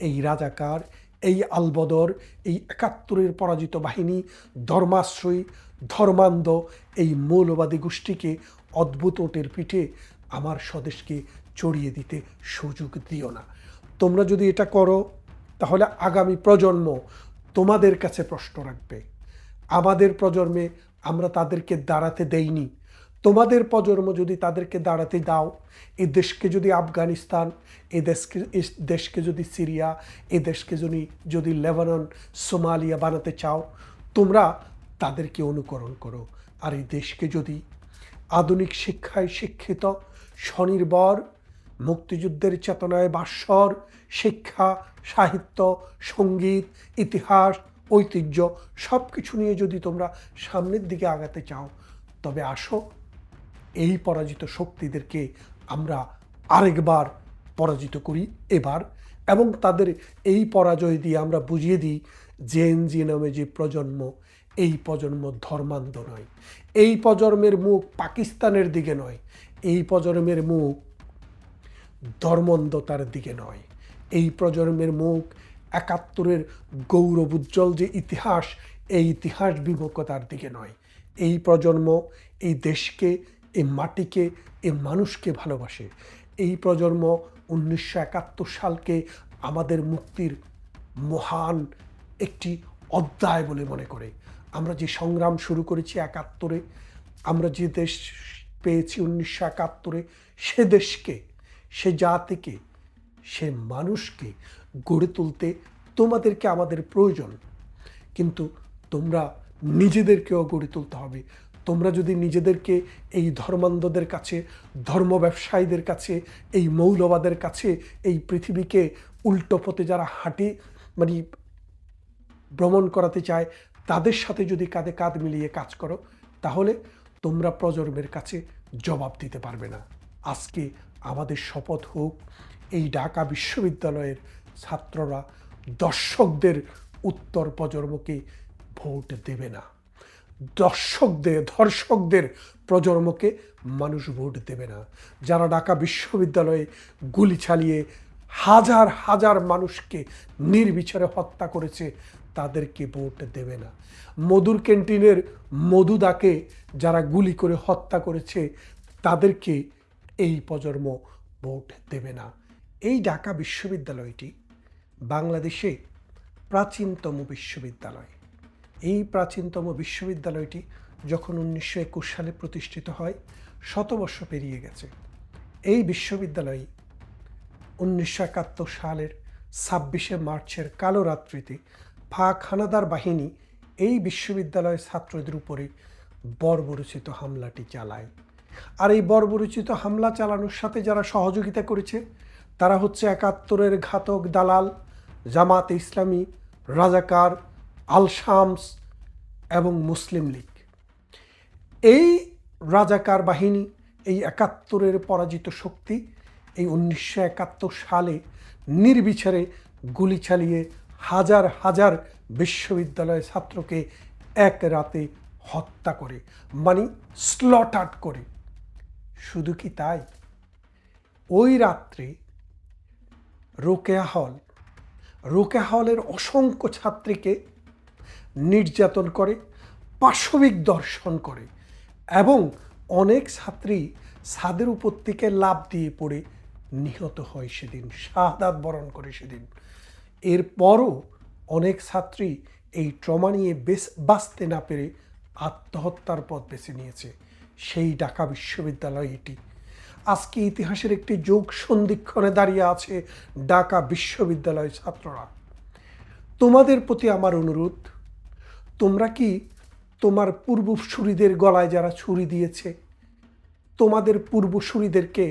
এই রাজাকার, এই আলবদর, এই একাত্তরের পরাজিত বাহিনী, ধর্মাশ্রয়ী, ধর্মান্ধ, এই মৌলবাদী গোষ্ঠীকে অদ্ভুত ওটের পিঠে আমার স্বদেশকে চড়িয়ে দিতে সুযোগ দিও না। তোমরা যদি এটা করো, তাহলে আগামী প্রজন্ম তোমাদের কাছে প্রশ্ন রাখবে। আমাদের প্রজন্মে আমরা তাদেরকে দাঁড়াতে দেইনি। তোমাদের প্রজন্ম যদি তাদেরকে দাঁড়াতে দাও, এ দেশকে যদি আফগানিস্তান, এ দেশকে দেশকে যদি সিরিয়া, এ দেশকে যদি যদি লেবানন, সোমালিয়া বানাতে চাও, তোমরা তাদেরকে অনুকরণ করো। আর এই দেশকে যদি আধুনিক শিক্ষায় শিক্ষিত, স্বনির্ভর, মুক্তিযুদ্ধের চেতনায় বাস্বর শিক্ষা, সাহিত্য, সংগীত, ইতিহাস, ঐতিহ্য সব কিছু নিয়ে যদি তোমরা সামনের দিকে আগাতে চাও, তবে আসো এই পরাজিত শক্তিদেরকে আমরা আরেকবার পরাজিত করি এবার এবং তাদের এই পরাজয় দিয়ে আমরা বুঝিয়ে দিই জেএনজি নামে যে প্রজন্ম, এই প্রজন্ম ধর্মান্ধ নয়। এই প্রজন্মের মুখ পাকিস্তানের দিকে নয়, এই প্রজন্মের মুখ ধর্মন্ধতার দিকে নয়। এই প্রজন্মের মুখ একাত্তরের গৌরব উজ্জ্বল যে ইতিহাস, এই ইতিহাস বিমুখতার দিকে নয়। এই প্রজন্ম এই দেশকে এই মাটিকে এই মানুষকে ভালোবাসে। এই প্রজন্ম উনিশশো একাত্তর সালকে আমাদের মুক্তির মহান একটি অধ্যায় বলে মনে করে। আমরা যে সংগ্রাম শুরু করেছি একাত্তরে, আমরা যে দেশ পেয়েছি উনিশশো একাত্তরে, সে দেশকে, সে জাতিকে, সে মানুষকে গড়ে তুলতে তোমাদেরকে আমাদের প্রয়োজন। কিন্তু তোমরা নিজেদেরকেও গড়ে তুলতে হবে। তোমরা যদি নিজেদেরকে এই ধর্মান্ধদের কাছে, ধর্ম ব্যবসায়ীদের কাছে, এই মৌলবাদের কাছে, এই পৃথিবীকে উল্টো পথে যারা হাঁটি মানে ভ্রমণ করাতে চায়, তাদের সাথে যদি কাঁধে কাঁধ মিলিয়ে কাজ করো, তাহলে তোমরা প্রজন্মের কাছে জবাব দিতে পারবে না। আজকে আমাদের শপথ হোক, এই ঢাকা বিশ্ববিদ্যালয়ের ছাত্ররা দর্শকদের উত্তর প্রজন্মকে ভোট দেবে না। দর্শকদের, ধর্ষকদের প্রজন্মকে মানুষ ভোট দেবে না। যারা ঢাকা বিশ্ববিদ্যালয়ে গুলি চালিয়ে হাজার হাজার মানুষকে নির্বিচারে হত্যা করেছে, তাদেরকে ভোট দেবে না। মধুর ক্যান্টিনের মধুদাকে যারা গুলি করে হত্যা করেছে, তাদেরকে এই প্রজন্ম ভোট দেবে না। এই ঢাকা বিশ্ববিদ্যালয়টি বাংলাদেশে প্রাচীনতম বিশ্ববিদ্যালয়। এই প্রাচীনতম বিশ্ববিদ্যালয়টি যখন উনিশশো একুশ সালে প্রতিষ্ঠিত হয়, শতবর্ষ পেরিয়ে গেছে। এই বিশ্ববিদ্যালয় উনিশশো একাত্তর সালের ছাব্বিশে মার্চের কালো রাত্রিতে পাক হানাদার বাহিনী এই বিশ্ববিদ্যালয়ের ছাত্রদের উপরে বর্বরচিত হামলাটি চালায়। আর এই বর্বরচিত হামলা চালানোর সাথে যারা সহযোগিতা করেছে, তারা হচ্ছে একাত্তরের ঘাতক দালাল, জামাত ইসলামী, রাজাকার আল শামস এবং মুসলিম লীগ। এই রাজাকার বাহিনী, এই একাত্তরের পরাজিত শক্তি এই উনিশশো একাত্তর সালে নির্বিচারে গুলি চালিয়ে হাজার হাজার বিশ্ববিদ্যালয়ের ছাত্রকে এক রাতে হত্যা করে মানে স্লট স্লটার্ট করে। শুধু কি তাই? ওই রাত্রে রোকেয়া হল, রোকেয়া হলের অসংখ্য ছাত্রীকে নির্যাতন করে, পাশবিক দর্শন করে এবং অনেক ছাত্রী ছাদের উপর থেকে লাভ দিয়ে পড়ে নিহত হয় সেদিন, শাহাদাত বরণ করে সেদিন। এরপরও অনেক ছাত্রী এই ট্রমা নিয়ে বেশ বাঁচতে না পেরে আত্মহত্যার পথ বেছে নিয়েছে সেই ঢাকা বিশ্ববিদ্যালয় এটি। আজকে ইতিহাসের একটি যোগ সন্ধিক্ষণে দাঁড়িয়ে আছে ঢাকা বিশ্ববিদ্যালয় ছাত্ররা। তোমাদের প্রতি আমার অনুরোধ তোমরা কি তোমার পূর্বসূরিদের গলায় যারা ছুরি দিয়েছে, তোমাদের পূর্বসূরিদেরকে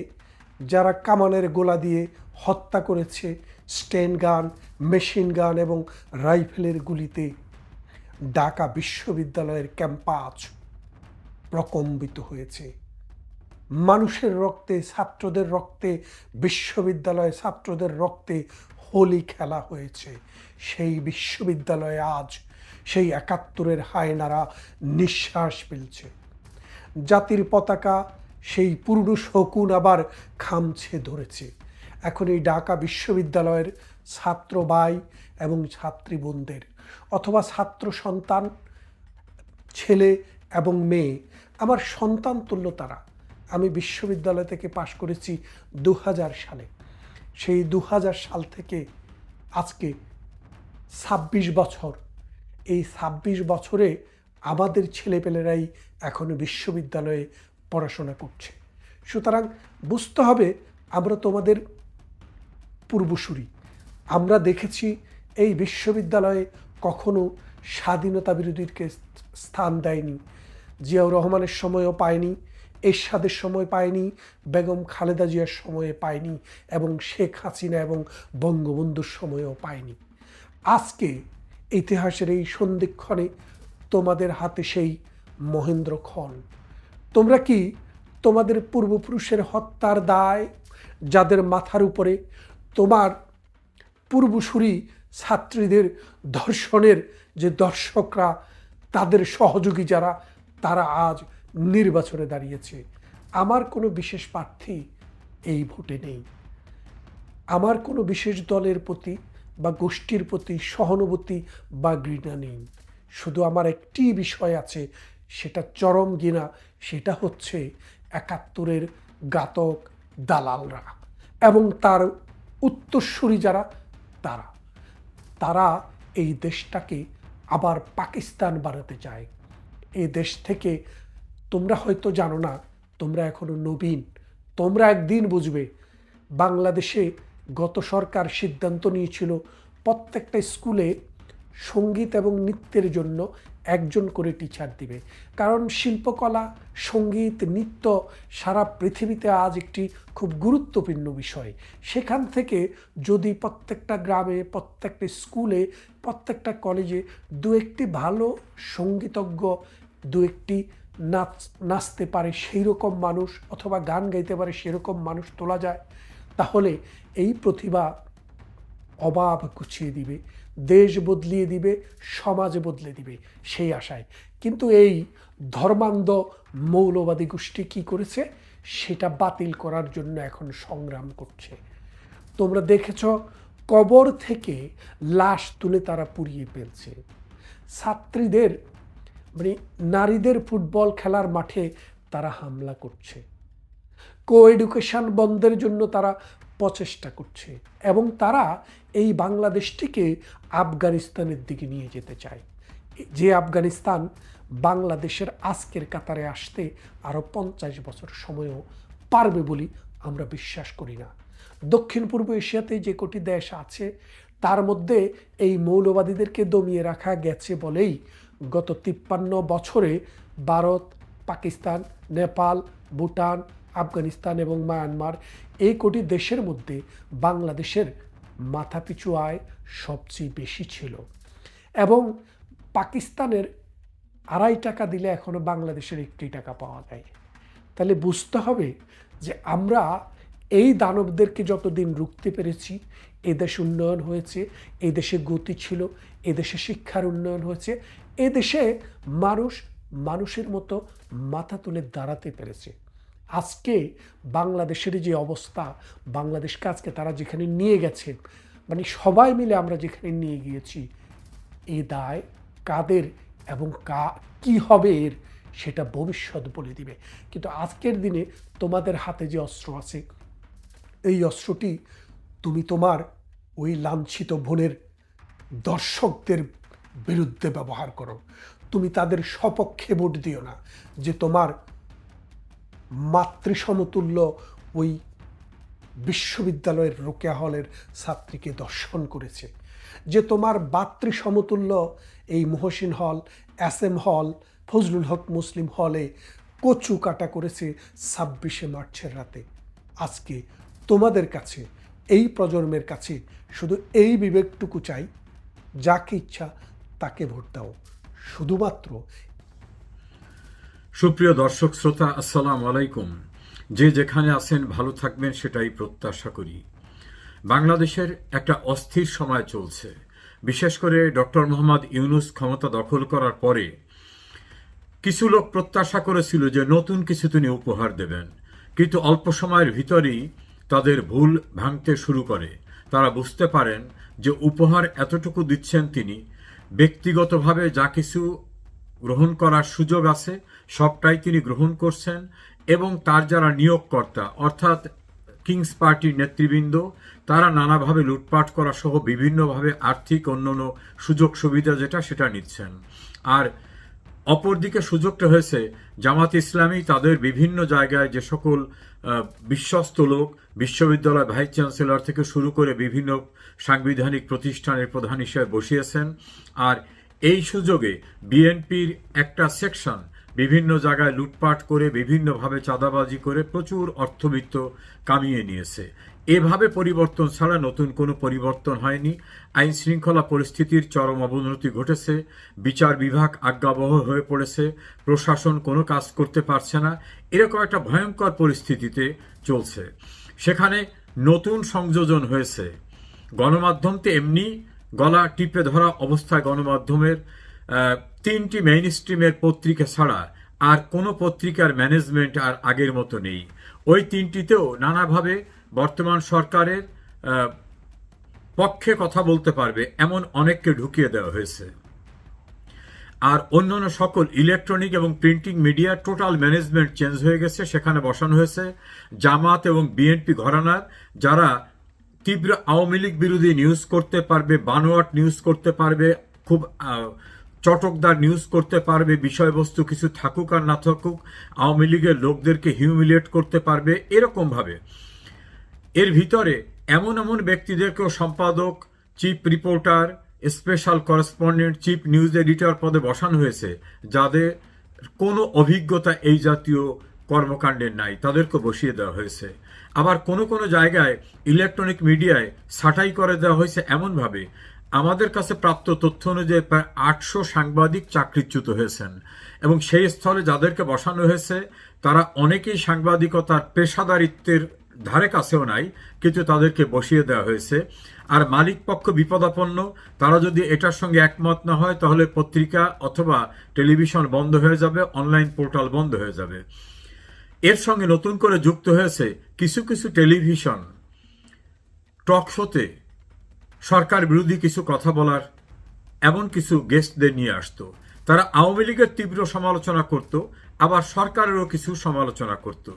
যারা কামানের গোলা দিয়ে হত্যা করেছে, স্টেন গান, মেশিন গান এবং রাইফেলের গুলিতে ঢাকা বিশ্ববিদ্যালয়ের ক্যাম্পাস প্রকম্বিত হয়েছে। মানুষের রক্তে, ছাত্রদের রক্তে বিশ্ববিদ্যালয়ে ছাত্রদের রক্তে হোলি খেলা হয়েছে। সেই বিশ্ববিদ্যালয়ে আজ সেই একাত্তরের হায়নারা নিঃশ্বাস ফেলছে। জাতির পতাকা সেই পুরনো শকুন আবার খামছে ধরেছে। এখন এই ঢাকা বিশ্ববিদ্যালয়ের ছাত্র ভাই এবং ছাত্রী বোনদের অথবা ছাত্র সন্তান, ছেলে এবং মেয়ে, আমার সন্তান তুল্য তারা, আমি বিশ্ববিদ্যালয় থেকে পাশ করেছি দু হাজার সালে। সেই দু হাজার সাল থেকে আজকে ছাব্বিশ বছর এই ছাব্বিশ বছরে আমাদের ছেলেপেলেরাই এখনও বিশ্ববিদ্যালয়ে পড়াশোনা করছে। সুতরাং বুঝতে হবে আমরা তোমাদের পূর্বসূরি। আমরা দেখেছি এই বিশ্ববিদ্যালয়ে কখনো স্বাধীনতা বিরোধীকে স্থান দেয়নি। জিয়াউর রহমানের সময়ও পায়নি, এরশাদের সময় পায়নি, বেগম খালেদা জিয়ার সময়ে পায়নি এবং শেখ হাসিনা এবং বঙ্গবন্ধুর সময়েও পায়নি। আজকে ইতিহাসের এই সন্ধিক্ষণে তোমাদের হাতে সেই মহেন্দ্র খন তোমরা কি তোমাদের পূর্বপুরুষের হত্যার দায়, যাদের মাথার উপরে তোমার পূর্বসূরি ছাত্রীদের ধর্ষণের যে দর্শকরা, তাদের সহযোগী যারা, তারা আজ নির্বাচনে দাঁড়িয়েছে। আমার কোনো বিশেষ প্রার্থী এই ভোটে নেই। আমার কোনো বিশেষ দলের প্রতি বা গোষ্ঠীর প্রতি সহানুভূতি বা ঘৃণা নেই। শুধু আমার একটি বিষয় আছে, সেটা চরম ঘৃণা, সেটা হচ্ছে একাত্তরের ঘাতক দালালরা এবং তার উত্তরসূরি যারা, তারা। তারা এই দেশটাকে আবার পাকিস্তান বানাতে চায়। এই দেশ থেকে তোমরা হয়তো জানো না, তোমরা এখনও নবীন, তোমরা একদিন বুঝবে, বাংলাদেশে গত সরকার সিদ্ধান্ত নিয়েছিল প্রত্যেকটা স্কুলে সংগীত এবং নৃত্যের জন্য একজন করে টিচার দিবে। কারণ শিল্পকলা, সংগীত, নৃত্য সারা পৃথিবীতে আজ একটি খুব গুরুত্বপূর্ণ বিষয়। সেখান থেকে যদি প্রত্যেকটা গ্রামে, প্রত্যেকটা স্কুলে, প্রত্যেকটা কলেজে দু একটি ভালো সঙ্গীতজ্ঞ, দু একটি নাচ, নাচতে পারে সেই রকম মানুষ অথবা গান গাইতে পারে সেরকম মানুষ তোলা যায় তাহলে এই প্রতিভা অভাব গুছিয়ে দিবে, দেশ বদলিয়ে দিবে, সমাজ বদলে দিবে সেই আশায়। কিন্তু এই ধর্মান্ধ মৌলবাদী গোষ্ঠী কি করেছে? সেটা বাতিল করার জন্য এখন সংগ্রাম করছে। তোমরা দেখেছ, কবর থেকে লাশ তুলে তারা পুড়িয়ে ফেলছে। ছাত্রীদের মানে নারীদের ফুটবল খেলার মাঠে তারা হামলা করছে। কো এডুকেশন বন্ধের জন্য তারা প্রচেষ্টা করছে এবং তারা এই বাংলাদেশটিকে আফগানিস্তানের দিকে নিয়ে যেতে চায়। যে আফগানিস্তান বাংলাদেশের আজকের কাতারে আসতে আরও পঞ্চাশ বছর সময়ও পারবে বলি আমরা বিশ্বাস করি না। দক্ষিণ পূর্ব এশিয়াতে যে কোটি দেশ আছে, তার মধ্যে এই মৌলবাদীদেরকে দমিয়ে রাখা গেছে বলেই গত তিপ্পান্ন বছরে ভারত, পাকিস্তান, নেপাল, ভুটান আফগানিস্তান এবং মায়ানমার এই কোটি দেশের মধ্যে বাংলাদেশের মাথাপিছু আয় সবচেয়ে বেশি ছিল। এবং পাকিস্তানের আড়াই টাকা দিলে এখনও বাংলাদেশের একটি টাকা পাওয়া যায়। তাহলে বুঝতে হবে যে আমরা এই দানবদেরকে যতদিন রুখতে পেরেছি এদেশ উন্নয়ন হয়েছে এদেশে গতি ছিল এদেশে শিক্ষার উন্নয়ন হয়েছে এদেশে মানুষ মানুষের মতো মাথা তুলে দাঁড়াতে পেরেছে। আজকে বাংলাদেশের যে অবস্থা, বাংলাদেশকে আজকে তারা যেখানে নিয়ে গেছে মানে সবাই মিলে আমরা যেখানে নিয়ে গিয়েছি, এ দায় কাদের এবং কা, কি হবে এর সেটা ভবিষ্যৎ বলে দিবে। কিন্তু আজকের দিনে তোমাদের হাতে যে অস্ত্র আছে, এই অস্ত্রটি তুমি তোমার ওই লাঞ্ছিত বোনের দর্শকদের বিরুদ্ধে ব্যবহার করো। তুমি তাদের সপক্ষে ভোট দিও না যে তোমার মাতৃসমতুল্য ওই বিশ্ববিদ্যালয়ের রোকেয়া হলের ছাত্রীকে দর্শন করেছে। যে তোমার বাতৃ সমতুল্য এই মহসিন হল, এস এম হল, ফজলুল হক মুসলিম হলে কচু কাটা করেছে ছাব্বিশে মার্চের রাতে। আজকে তোমাদের কাছে, এই প্রজন্মের কাছে শুধু এই বিবেকটুকু চাই, যাকে ইচ্ছা তাকে ভোট দাও। শুধুমাত্র সুপ্রিয় দর্শক, শ্রোতা, আসসালাম আলাইকুম। যে যেখানে আছেন, ভালো থাকবেন সেটাই প্রত্যাশা করি। বাংলাদেশের একটা অস্থির সময় চলছে। বিশেষ করে ডক্টর মোহাম্মদ ইউনুস ক্ষমতা দখল করার পরে কিছু লোক প্রত্যাশা করেছিল যে নতুন কিছু তিনি উপহার দেবেন। কিন্তু অল্প সময়ের ভিতরেই তাদের ভুল ভাঙতে শুরু করে। তারা বুঝতে পারেন যে উপহার এতটুকু দিচ্ছেন তিনি, ব্যক্তিগতভাবে যা কিছু গ্রহণ করার সুযোগ আছে, সবটাই তিনি গ্রহণ করছেন এবং তার যারা নিয়োগকর্তা, অর্থাৎ কিংস পার্টির নেতৃবৃন্দ, তারা নানাভাবে লুটপাট করা সহ বিভিন্নভাবে আর্থিক অন্যান্য সুযোগ সুবিধা যেটা সেটা নিচ্ছেন। আর অপরদিকে সুযোগটা হয়েছে, জামাত ইসলামী তাদের বিভিন্ন জায়গায় যে সকল বিশ্বস্ত লোক, বিশ্ববিদ্যালয় ভাইস চ্যান্সেলর থেকে শুরু করে বিভিন্ন সাংবিধানিক প্রতিষ্ঠানের প্রধান হিসেবে বসিয়েছেন। আর এই সুযোগে বিএনপির একটা সেকশন বিভিন্ন জায়গায় লুটপাট করে, বিভিন্নভাবে চাঁদাবাজি করে প্রচুর অর্থবিত্ত কামিয়ে নিয়েছে। এভাবে পরিবর্তন ছাড়া নতুন কোনো পরিবর্তন হয়নি। আইন শৃঙ্খলা পরিস্থিতির চরম অবনতি ঘটেছে। বিচার বিভাগ আজ্ঞাবহ হয়ে পড়েছে। প্রশাসন কোনো কাজ করতে পারছে না। এরকম একটা ভয়ঙ্কর পরিস্থিতিতে চলছে। সেখানে নতুন সংযোজন হয়েছে। গণমাধ্যম তো এমনি গলা টিপে ধরা অবস্থায় গণমাধ্যমের তিনটি মেইন স্ট্রিমের পত্রিকা ছাড়া আর কোনো পত্রিকার ম্যানেজমেন্ট আর আগের মতো নেই। ওই তিনটিতেও নানাভাবে বর্তমান সরকারের পক্ষে কথা বলতে পারবে এমন অনেককে ঢুকিয়ে দেওয়া হয়েছে। আর অন্যান্য সকল ইলেকট্রনিক এবং printing media total management change হয়ে গেছে, সেখানে বসানো হয়েছে। জামাত এবং বিএনপি ঘরানার, যারা তীব্র আওয়ামী লীগ বিরোধী নিউজ করতে পারবে, বানোয়াট নিউজ করতে পারবে, খুব চটকদার নিউজ করতে পারবে, বিষয়বস্তু কিছু থাকুক আর না থাকুক, আওয়ামী লীগের লোকদেরকে হিউমিলেট করতে পারবে, এরকমভাবে। এর ভিতরে এমন এমন ব্যক্তিদেরকেও সম্পাদক chief reporter special correspondent chief news editor পদে বসানো হয়েছে, যাদের কোনো অভিজ্ঞতা এই জাতীয় কর্মকাণ্ডের নাই তাদেরকে বসিয়ে দেওয়া হয়েছে। আবার কোনো কোনো জায়গায় ইলেকট্রনিক মিডিয়ায় ছাঁটাই করে দেওয়া হয়েছে এমনভাবে, আমাদের কাছে প্রাপ্ত তথ্য অনুযায়ী প্রায় আটশো সাংবাদিক চাকরিচ্যুত হয়েছেন এবং সেই স্থলে যাদেরকে বসানো হয়েছে, তারা অনেকেই সাংবাদিকতার পেশাদারিত্বের ধারে কাছেও নাই, কিন্তু তাদেরকে বসিয়ে দেওয়া হয়েছে। আর মালিক পক্ষ বিপদাপন্ন, তারা যদি এটার সঙ্গে একমত না হয়, তাহলে পত্রিকা অথবা টেলিভিশন বন্ধ হয়ে যাবে, অনলাইন পোর্টাল বন্ধ হয়ে যাবে। এর সঙ্গে নতুন করে যুক্ত হয়েছে কিছু কিছু টেলিভিশন, টক শোতে সরকার বিরোধী কিছু কথা বলার এমন কিছু গেস্টদের নিয়ে আসতো। তারা আওয়ামী লীগের তীব্র সমালোচনা করত, আবার সরকারেরও কিছু সমালোচনা করত।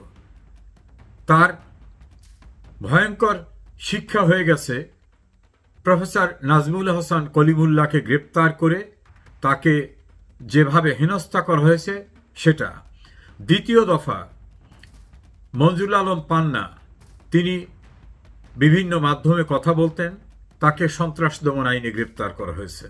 তার ভয়ঙ্কর শিক্ষা হয়ে গেছে। প্রফেসর নাজমুল হাসান কলিমুল্লাহকে গ্রেপ্তার করে তাকে যেভাবে হেনস্থা করা হয়েছে, সেটা। দ্বিতীয় দফা মঞ্জুল আলম পান্না, তিনি বিভিন্ন মাধ্যমে কথা বলতেন। তাকে সন্ত্রাস দমন আইনে গ্রেপ্তার করা হয়েছে।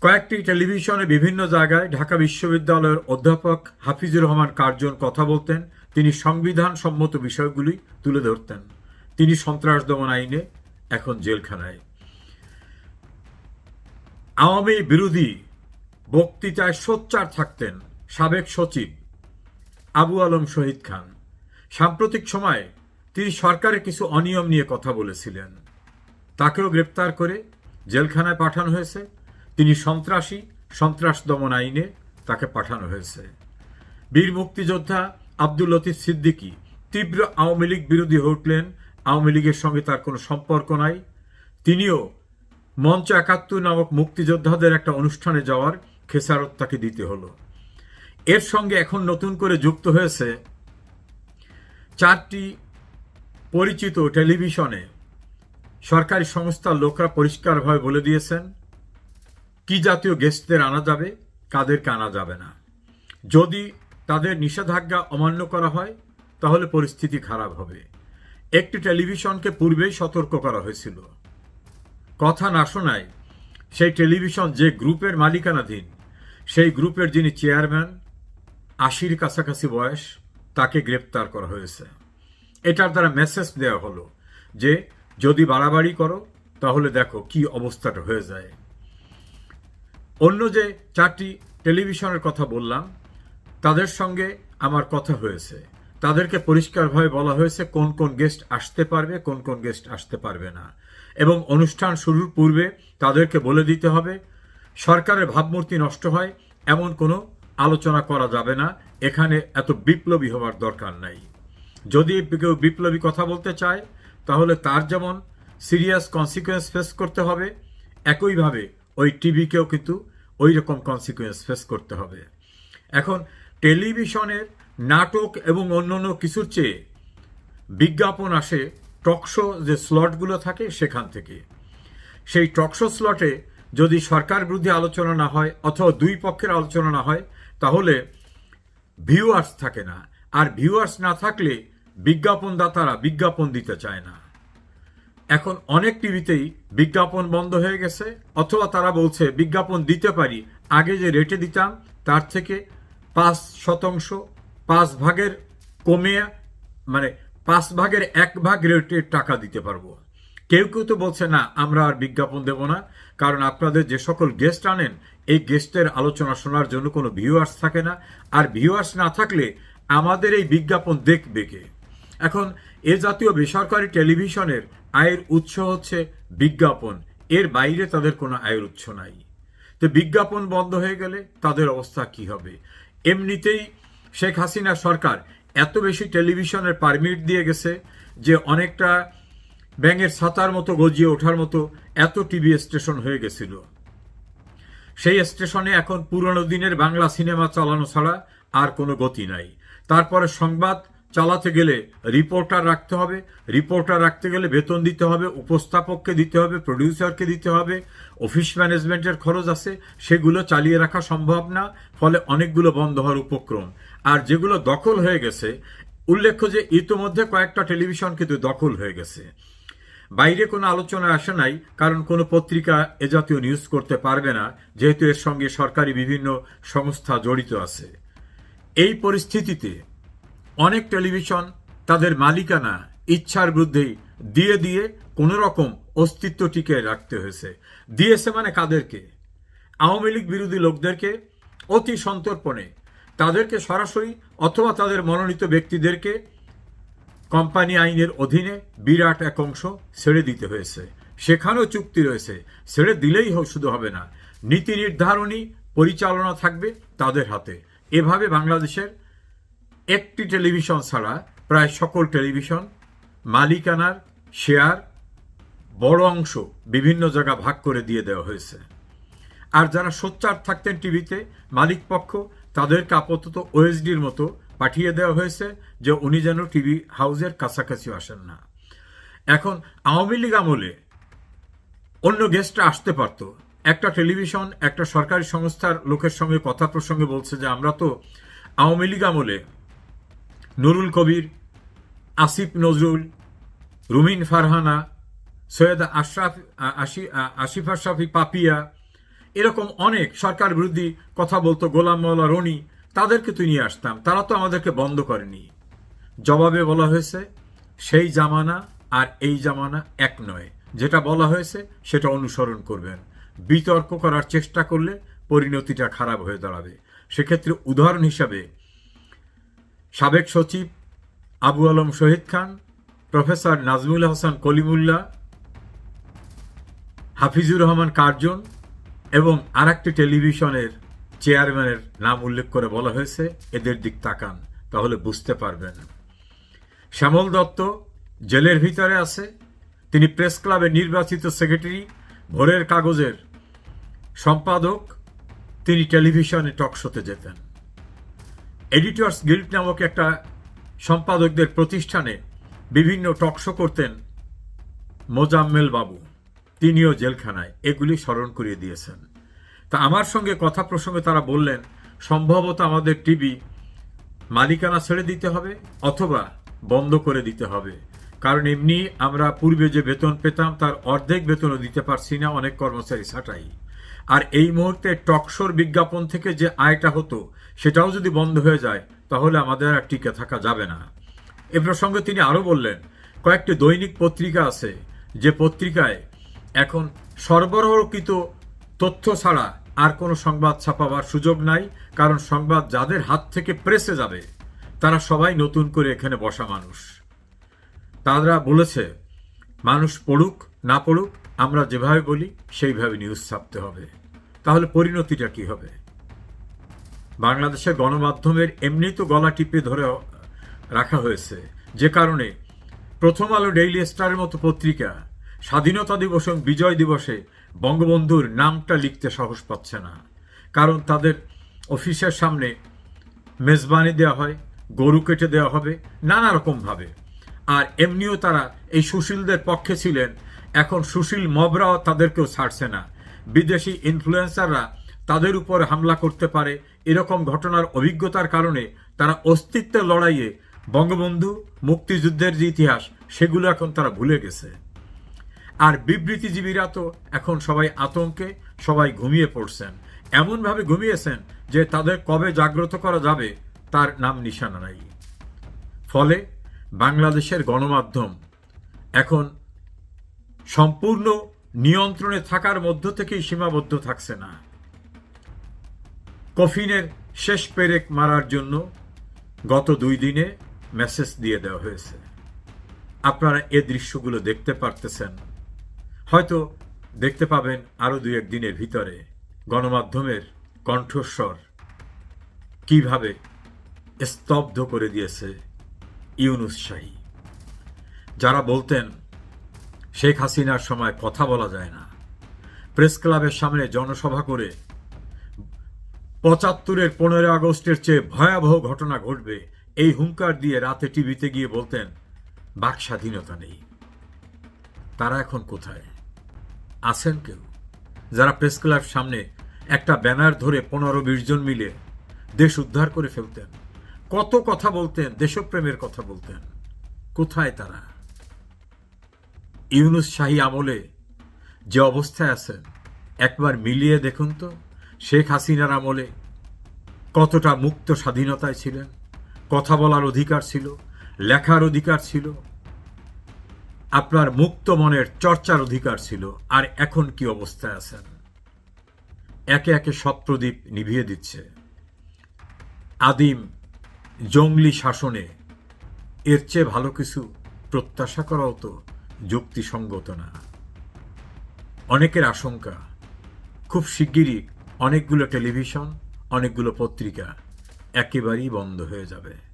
কয়েকটি টেলিভিশনে বিভিন্ন জায়গায় ঢাকা বিশ্ববিদ্যালয়ের অধ্যাপক হাফিজুর রহমান কার্জন কথা বলতেন। তিনি সংবিধান সম্মত বিষয়গুলি তুলে ধরতেন। তিনি সন্ত্রাস দমন আইনে এখন জেলখানায়। আওয়ামী বিরোধী বক্তৃতায় সোচ্চার থাকতেন সাবেক সচিব আবু আলম শহীদ খান। সাম্প্রতিক সময়ে তিনি সরকারের কিছু অনিয়ম নিয়ে কথা বলেছিলেন। তাকেও গ্রেপ্তার করে জেলখানায় পাঠানো হয়েছে। তিনি সন্ত্রাসী, সন্ত্রাস দমন আইনে তাকে পাঠানো হয়েছে। বীর মুক্তিযোদ্ধা আব্দুল লতিফ সিদ্দিকী তীব্র আওয়ামী লীগ বিরোধী হয়ে উঠলেন। আওয়ামী লীগের সঙ্গে তার কোনো সম্পর্ক নাই। তিনিও মঞ্চ একাত্তর নামক মুক্তিযোদ্ধাদের একটা অনুষ্ঠানে যাওয়ার খেসারত তাকে দিতে হলো। এর সঙ্গে এখন নতুন করে যুক্ত হয়েছে চারটি পরিচিত টেলিভিশনে। সরকারি সংস্থার লোকরা পরিষ্কারভাবে বলে দিয়েছেন, কি জাতীয় গেস্টদের আনা যাবে, কাদেরকে আনা যাবে না। যদি তাদের নিষেধাজ্ঞা অমান্য করা হয়, তাহলে পরিস্থিতি খারাপ হবে। একটি টেলিভিশনকে পূর্বেই সতর্ক করা হয়েছিল। কথা না শোনায় সেই টেলিভিশন যে গ্রুপের মালিকানাধীন, সেই গ্রুপের যিনি চেয়ারম্যান আশির কাছাকাছি বয়স তাকে গ্রেপ্তার করা হয়েছে। এটার দ্বারা মেসেজ দেওয়া হলো যে, যদি বাড়াবাড়ি করো, তাহলে দেখো কি অবস্থাটা হয়ে যায়। অন্য যে চারটি টেলিভিশনের কথা বললাম, তাদের সঙ্গে আমার কথা হয়েছে। তাদেরকে পরিষ্কারভাবে বলা হয়েছে কোন কোন গেস্ট আসতে পারবে, কোন কোন গেস্ট আসতে পারবে না। এবং অনুষ্ঠান শুরুর পূর্বে তাদেরকে বলে দিতে হবে, সরকারের ভাবমূর্তি নষ্ট হয়, এমন কোনো আলোচনা করা যাবে না। এখানে এত বিপ্লবী হওয়ার দরকার নাই। যদি কেউ বিপ্লবী কথা বলতে চায়, তাহলে তার যেমন সিরিয়াস কনসিকুয়েন্স ফেস করতে হবে, একইভাবে ওই টিভিকেও কিন্তু ওই রকম কনসিকুয়েন্স ফেস করতে হবে। এখন টেলিভিশনের নাটক এবং অন্যান্য কিছুর চেয়ে বিজ্ঞাপন আসে টকশো যে স্লটগুলো থাকে সেখান থেকে। সেই টকশো স্লটে যদি সরকার বিরুদ্ধে আলোচনা না হয় অথবা দুই পক্ষের আলোচনা না হয় তাহলে ভিউয়ার্স থাকে না। আর ভিউয়ার্স না থাকলে বিজ্ঞাপনদাতারা বিজ্ঞাপন দিতে চায় না। এখন অনেক টিভিতেই বিজ্ঞাপন বন্ধ হয়ে গেছে, অথবা তারা বলছে, বিজ্ঞাপন দিতে পারি, আগে যে রেটে দিতাম, তার থেকে পাঁচ শতাংশ, পাঁচ ভাগের কমে মানে পাঁচ ভাগের এক ভাগ রেটে টাকা দিতে পারব। কেউ কেউ তো বলছে, না, আমরা আর বিজ্ঞাপন দেব না। কারণ আপনাদের যে সকল গেস্ট আনেন এই গেস্টের আলোচনা শোনার জন্য কোনো ভিউয়ার্স থাকে না। আর ভিউয়ার্স না থাকলে আমাদের এই বিজ্ঞাপন দেখবে কে? এখন, এ জাতীয় বেসরকারি টেলিভিশনের আয়ের উৎস হচ্ছে বিজ্ঞাপন। এর বাইরে তাদের কোনো আয়ের উৎস নাই। তো বিজ্ঞাপন বন্ধ হয়ে গেলে তাদের অবস্থা কি হবে? এমনিতেই শেখ হাসিনা সরকার এত বেশি টেলিভিশনের পারমিট দিয়ে গেছে যে অনেকটা ব্যাঙের ছাতার মতো গজিয়ে ওঠার মতো এত টিভি স্টেশন হয়ে গেছিল। সেই স্টেশনে এখন পুরনো দিনের বাংলা সিনেমা চালানো ছাড়া আর কোনো গতি নাই। তারপরে সংবাদ চালাতে গেলে রিপোর্টার রাখতে হবে, রিপোর্টার রাখতে গেলে বেতন দিতে হবে, উপস্থাপককে দিতে হবে, প্রডিউসারকে দিতে হবে, অফিস ম্যানেজমেন্টের খরচ আছে, সেগুলো চালিয়ে রাখা সম্ভব না, ফলে অনেকগুলো বন্ধ হওয়ার উপক্রম। আর যেগুলো দখল হয়ে গেছে, উল্লেখ্য যে ইতোমধ্যে কয়েকটা টেলিভিশন কিন্তু দখল হয়ে গেছে। বাইরে কোনো আলোচনা আসে নাই, কারণ কোনো পত্রিকা এ জাতীয় নিউজ করতে পারবে না, যেহেতু এর সঙ্গে সরকারি বিভিন্ন সংস্থা জড়িত আছে। এই পরিস্থিতিতে অনেক টেলিভিশন তাদের মালিকানা, ইচ্ছার বিরুদ্ধেই দিয়ে দিয়ে কোনো রকম অস্তিত্ব টিকে রাখতে হয়েছে। দিয়েছে মানে কাদেরকে? আওয়ামী লীগ বিরোধী লোকদেরকে? অতি সন্তর্পণে। তাদেরকে সরাসরি অথবা তাদের মনোনীত ব্যক্তিদেরকে কোম্পানি আইনের অধীনে বিরাট এক অংশ ছেড়ে দিতে হয়েছে। সেখানেও চুক্তি রয়েছে। ছেড়ে দিলেই শুধু হবে না। নীতি নির্ধারণী পরিচালনা থাকবে তাদের হাতে। এভাবে বাংলাদেশের একটি টেলিভিশন ছাড়া প্রায় সকল টেলিভিশন, মালিকানার শেয়ার, বড় অংশ বিভিন্ন জায়গা ভাগ করে দিয়ে দেওয়া হয়েছে। আর যারা সোচ্চার থাকতেন টিভিতে মালিক পক্ষ তাদেরকে আপাতত ওএসডির মতো পাঠিয়ে দেওয়া হয়েছে যে উনি যেন টিভি হাউসের কাছাকাছি আসেন না। এখন আওয়ামী লীগ আমলে অন্য গেস্টরা আসতে পারতো। একটা টেলিভিশন, একটা সরকারি সংস্থার লোকের সঙ্গে কথা প্রসঙ্গে বলছে যে, আমরা তো আওয়ামী লীগ আমলে নুরুল কবির, আসিফ নজরুল, রুমিন ফারহানা, সৈয়দ আশরাফ, আশি আসিফ আশরাফি পাপিয়া, এরকম অনেক সরকার বিরোধী কথা বলতো, গোলাম মৌলা রনি তাদেরকে তুই নিয়ে আসতাম। তারা তো আমাদেরকে বন্ধ করেনি। জবাবে বলা হয়েছে, সেই জামানা আর এই জামানা এক নয়। যেটা বলা হয়েছে, সেটা অনুসরণ করবেন। বিতর্ক করার চেষ্টা করলে পরিণতিটা খারাপ হয়ে দাঁড়াবে। সেক্ষেত্রে উদাহরণ হিসাবে, সাবেক সচিব আবু আলম শহীদ খান, প্রফেসর নাজমুল হাসান কলিমুল্লাহ হাফিজুর রহমান কার্জন এবং আর টেলিভিশনের চেয়ারম্যানের নাম উল্লেখ করে বলা হয়েছে, এদের দিক তাকান, তাহলে বুঝতে পারবেন। শ্যামল দত্ত জেলের ভিতরে আছে, তিনি প্রেস ক্লাবের নির্বাচিত সেক্রেটারি, ভোরের কাগজের সম্পাদক, তিনি টেলিভিশনে টক শোতে যেতেন। এডিটর্স গিল্ড নামক একটা সম্পাদকদের প্রতিষ্ঠানে বিভিন্ন টক শো করতেন মোজাম্মেল বাবু। তিনিও জেলখানায়। এগুলি স্মরণ করিয়ে দিয়েছেন। তা আমার সঙ্গে কথা প্রসঙ্গে তারা বললেন, সম্ভবত আমাদের টিভি মালিকানা ছেড়ে দিতে হবে অথবা বন্ধ করে দিতে হবে। কারণ এমনি আমরা পূর্বে যে বেতন পেতাম, তার অর্ধেক বেতনও দিতে পারছি না, অনেক কর্মচারী ছাঁটাই। আর এই মুহূর্তে টকশোর বিজ্ঞাপন থেকে যে আয়টা হতো, সেটাও যদি বন্ধ হয়ে যায়, তাহলে আমাদের আর টিকে থাকা যাবে না। এ প্রসঙ্গে তিনি আরও বললেন, কয়েকটি দৈনিক পত্রিকা আছে, যে পত্রিকায় এখন সরবরাহকৃত তথ্য ছাড়া আর কোনো সংবাদ ছাপাবার সুযোগ নাই, কারণ সংবাদ যাদের হাত থেকে প্রেসে যাবে, তারা সবাই নতুন করে এখানে বসা মানুষ। তারা বলেছে, মানুষ পড়ুক, না পড়ুক, আমরা যেভাবে বলি, সেইভাবে নিউজ ছাপতে হবে। তাহলে পরিণতিটা কি হবে? বাংলাদেশের গণমাধ্যমের এমনি তো গলা টিপে ধরে রাখা হয়েছে। যে কারণে প্রথম আলো ডেইলি স্টারের মতো পত্রিকা, স্বাধীনতা দিবস এবং বিজয় দিবসে বঙ্গবন্ধুর নামটা লিখতে সাহস পাচ্ছে না। কারণ তাদের অফিসের সামনে মেজবানি দেওয়া হয়, গরু কেটে দেওয়া হবে, নানা রকমভাবে আর এমনিও তারা এই সুশীলদের পক্ষে ছিলেন। এখন সুশীল মবরাও তাদেরকেও ছাড়ছে না। বিদেশি ইনফ্লুয়েন্সাররা তাদের উপর হামলা করতে পারে, এরকম ঘটনার অভিজ্ঞতার কারণে তারা অস্তিত্বের লড়াইয়ে বঙ্গবন্ধু, মুক্তিযুদ্ধের যে ইতিহাস, সেগুলো এখন তারা ভুলে গেছে। আর বিবৃতিজীবীরা তো এখন সবাই আতঙ্কে, সবাই ঘুমিয়ে পড়ছেন। এমনভাবে ঘুমিয়েছেন যে তাদের কবে জাগ্রত করা যাবে তার নাম নিশানা নাই। ফলে বাংলাদেশের গণমাধ্যম এখন সম্পূর্ণ নিয়ন্ত্রণে থাকার মধ্য থেকেই সীমাবদ্ধ থাকছে না। কফিনের শেষ পেরেক মারার জন্য গত দুই দিনে মেসেজ দিয়ে দেওয়া হয়েছে। আপনারা এ দৃশ্যগুলো দেখতে পারতেছেন। হয়তো দেখতে পাবেন আরও দুই একদিনের ভিতরে গণমাধ্যমের কণ্ঠস্বর কীভাবে স্তব্ধ করে দিয়েছে ইউনুস শাহী। যারা বলতেন, শেখ হাসিনার সময় কথা বলা যায় না। প্রেস ক্লাবের সামনে জনসভা করে পঁচাত্তরের পনেরো আগস্টের চেয়ে ভয়াবহ ঘটনা ঘটবে এই হুঙ্কার দিয়ে রাতে টিভিতে গিয়ে বলতেন, বাক স্বাধীনতা নেই। তারা এখন কোথায়? আছেন কেউ যারা প্রেস ক্লাব সামনে একটা ব্যানার ধরে পনেরো বিশ জন মিলে দেশ উদ্ধার করে ফেলতেন, কত কথা বলতেন, দেশপ্রেমের কথা বলতেন, কোথায় তারা? ইউনুস শাহী আমলে যে অবস্থায় আছেন, একবার মিলিয়ে দেখুন তো, শেখ হাসিনার আমলে কতটা মুক্ত স্বাধীনতায় ছিলেন, কথা বলার অধিকার ছিল, লেখার অধিকার ছিল আপনার মুক্ত মনের চর্চার অধিকার ছিল, আর এখন কি অবস্থায় আছেন? একে একে সব প্রদীপ নিভিয়ে দিচ্ছে। আদিম জঙ্গলি শাসনে এর চেয়ে ভালো কিছু প্রত্যাশা করাও তো যুক্তিসঙ্গত না। অনেকের আশঙ্কা, খুব শিগগিরই অনেকগুলো টেলিভিশন, অনেকগুলো পত্রিকা একেবারেই বন্ধ হয়ে যাবে।